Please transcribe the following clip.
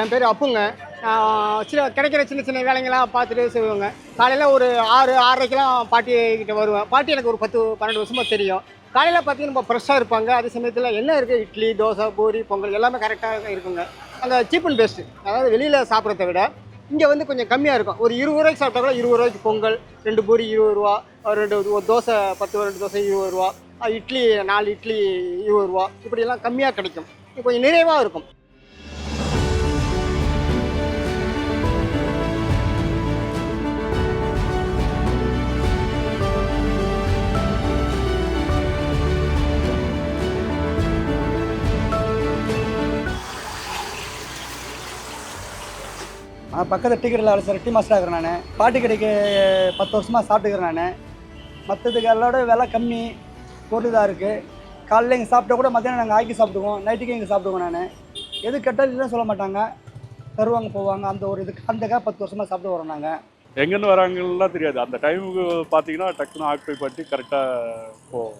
என் பேர் அப்புங்க. சில சின்ன கிடைக்கிற சின்ன சின்ன வேலைங்களாம் பார்த்துட்டு செய்வோங்க. காலையில் ஒரு ஆறு ஆறரைக்கெல்லாம் பாட்டி கிட்ட வருவேன். பாட்டி எனக்கு ஒரு பத்து பன்னெண்டு வருஷமாக தெரியும். காலையில் பார்த்தீங்கன்னா நம்ம ஃப்ரெஷ்ஷாக இருப்பாங்க. அதே சமயத்தில் என்ன இருக்குது இட்லி தோசை பூரி பொங்கல் எல்லாமே கரெக்டாக இருக்குங்க. அந்த சீப் அண்ட் பெஸ்ட்டு அதாவது வெளியில் சாப்பிட்றத விட இங்கே வந்து கொஞ்சம் கம்மியாக இருக்கும். ஒரு இருபது ரூபாய்க்கு சாப்பிட்டா கூட இருபது ரூபாய்க்கு பொங்கல் ரெண்டு பூரி இருபது ரூபா ஒரு ரெண்டு ஒரு தோசை பத்து ரெண்டு தோசை இருபது ரூபா இட்லி நாலு இட்லி இருபது ரூபா இப்படியெல்லாம் கம்மியாக கிடைக்கும். கொஞ்சம் நிறைவாக இருக்கும். பக்கத்தில் டிக்கெட் கடையில் வேலை செய்கிற டீ மாஸ்டர் ஆகிறேன் நான். பாட்டி கடைக்கு பத்து வருஷமாக சாப்பிட்டுக்கிறேன் நான். மற்றதுக்கு எல்லாரோட விலை கம்மி பொருள் இருக்குது காலையில் இங்கே சாப்பிட்டா கூட மத்தியானம் நாங்கள் ஆக்கி சாப்பிடுவோம். நைட்டுக்கு இங்கே சாப்பிடுவோம் நான். எது கேட்டாலும் இல்லைன்னு சொல்ல மாட்டாங்க. தருவாங்க போவாங்க. அந்த ஒரு இதுக்கு அந்தக்காக பத்து வருஷமாக சாப்பிட்டு வரோம் நாங்கள் எங்கேருந்து வராங்கலாம் தெரியாது. அந்த டைமுக்கு பார்த்தீங்கன்னா டக்குன்னு ஆக்குப்பை பண்ணி கரெக்டாக போவோம்.